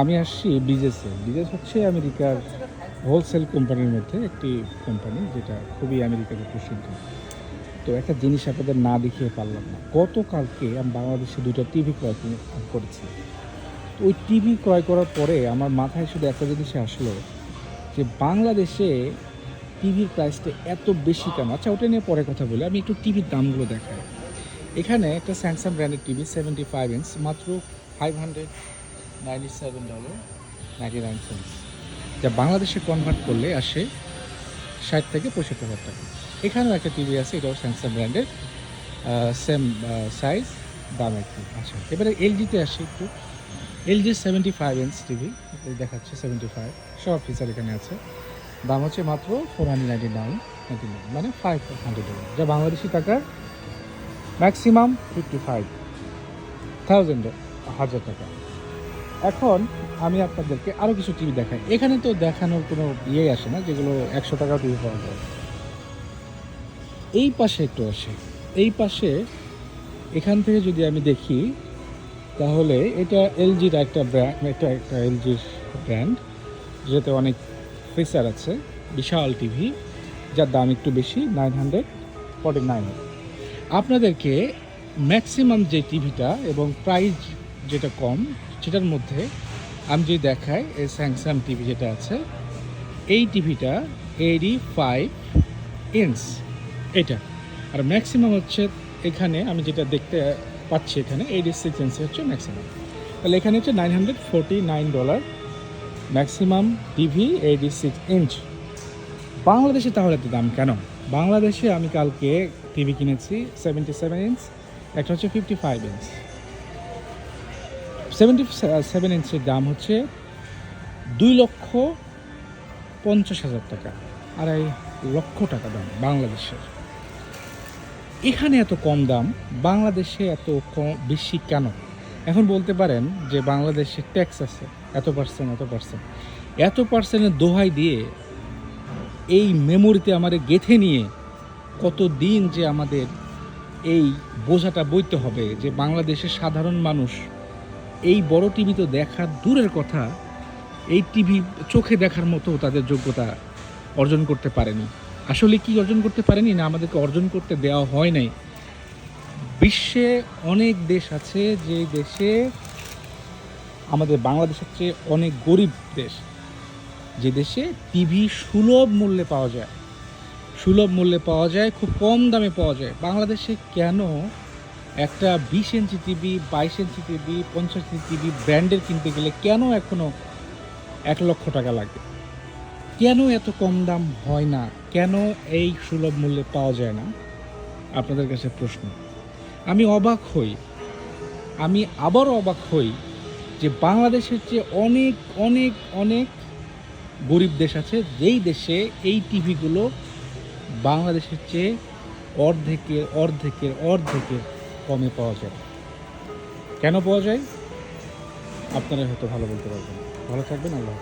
আমি আসছি বিজেসে। বিজেস হচ্ছে আমেরিকার হোলসেল কোম্পানির মধ্যে একটি কোম্পানি যেটা খুবই আমেরিকাতে প্রসিদ্ধ। তো একটা জিনিস আপনাদের না দেখিয়ে পারলাম না, গতকালকে আমি বাংলাদেশে দুটো টিভি ক্রয় করেছি। তো ওই টিভি ক্রয় করার পরে আমার মাথায় শুধু একটা জিনিস আসলো যে বাংলাদেশে টিভির প্রাইসটা এত বেশি কেন? আচ্ছা ওটা নিয়ে পরে কথা বলি। আমি একটু টিভির দামগুলো দেখাই। এখানে একটা স্যামসাং ব্র্যান্ডের টিভি সেভেন্টি ফাইভ ইঞ্চ মাত্র ফাইভ হান্ড্রেড সেভেন নাইন যা বাংলাদেশে কনভার্ট করলে আসে ষাট থেকে পঁয়ষট্টি হাজার টাকা। এখানেও একটা টিভি আছে, এটাও স্যামসাং ব্র্যান্ডের সেম সাইজ দাম একটু আচ্ছা এবারে এলজিতে আসি একটু। LG seventy five inch TV দেখাচ্ছে সেভেন্টি ফাইভ সব ফিচার এখানে আছে। দাম হচ্ছে মাত্র four hundred ninety nine ninety nine মানে ফাইভ হান্ড্রেড ডলার যা বাংলাদেশি টাকার ম্যাক্সিমাম ফিফটি ফাইভ থাউজেন্ড হাজার টাকা। এখন আমি আপনাদেরকে আরও কিছু টিভি দেখাই। এখানে তো দেখানোর কোনো ইয়ে আসে না, যেগুলো একশো টাকা টিভি পাওয়া যায়। এই পাশে একটু আসে। এই পাশে এখান থেকে যদি আমি দেখি, তাহলে এটা এলজির একটা ব্র্যান্ড এটা একটা এলজির ব্র্যান্ড যেটাতে অনেক ফিচার আছে। বিশাল টিভি, যার দাম একটু বেশি, নাইন হান্ড্রেড ফর্টি নাইন। আপনাদেরকে ম্যাক্সিমাম যে টিভিটা এবং প্রাইস যেটা কম সেটার মধ্যে আমি যদি দেখাই, এই স্যামসাং টিভি যেটা আছে, এই টিভিটা এইটি ফাইভ ইঞ্চ এটা। আর ম্যাক্সিমাম হচ্ছে এখানে আমি যেটা দেখতে পাচ্ছি এখানে এইটি সিক্স ইঞ্চ হচ্ছে ম্যাক্সিমাম তাহলে এখানে হচ্ছে nine hundred forty nine dollar maximum TV eighty six inch বাংলাদেশে তাহলে এত দাম কেন? বাংলাদেশে আমি কালকে টিভি কিনেছি সেভেন্টি সেভেন ইঞ্চ একটা হচ্ছে fifty five inch seventy seven ইঞ্চের দাম হচ্ছে দুই লক্ষ পঞ্চাশ হাজার টাকা, আড়াই লক্ষ টাকা দাম বাংলাদেশের। এখানে এত কম দাম, বাংলাদেশে এত কম, বেশি কেন? এখন বলতে পারেন যে বাংলাদেশে ট্যাক্স আছে, এত পার্সেন্ট এত পার্সেন্ট এত পার্সেন্টের দোহাই দিয়ে এই মেমোরিতে আমাদের গেথে নিয়ে কত দিন যে আমাদের এই বোঝাটা বইতে হবে যে বাংলাদেশের সাধারণ মানুষ এই বড় টিভি তো দেখার দূরের কথা, এই টিভি চোখে দেখার মতো তাদের যোগ্যতা অর্জন করতে পারেনি। আসলে কি অর্জন করতে পারেনি না আমাদেরকে অর্জন করতে দেওয়া হয় নাই। বিশ্বে অনেক দেশ আছে যে দেশে আমাদের বাংলাদেশের চেয়ে অনেক গরিব দেশ, যে দেশে টিভি সুলভ মূল্যে পাওয়া যায়। সুলভ মূল্যে পাওয়া যায়, খুব কম দামে পাওয়া যায়। বাংলাদেশে কেন একটা বিশ ইঞ্চি টিভি বাইশ ইঞ্চি টিভি পঞ্চাশ ইঞ্চি টিভি ব্র্যান্ডের কিনতে গেলে কেন এখনও এক লক্ষ টাকা লাগে? কেন এত কম দাম হয় না? কেন এই সুলভ মূল্যে পাওয়া যায় না? আপনাদের কাছে প্রশ্ন। আমি অবাক হই। আমি আবারও অবাক হই যে বাংলাদেশের চেয়ে অনেক অনেক অনেক গরিব দেশ আছে, যেই দেশে এই টিভিগুলো বাংলাদেশের চেয়ে অর্ধেকের অর্ধেকের অর্ধেকের কমে পাওয়া যায়। কেন পাওয়া যায়? আপনারা হয়তো ভালো বলতে পারবেন। ভালো থাকবেন আল্লাহ।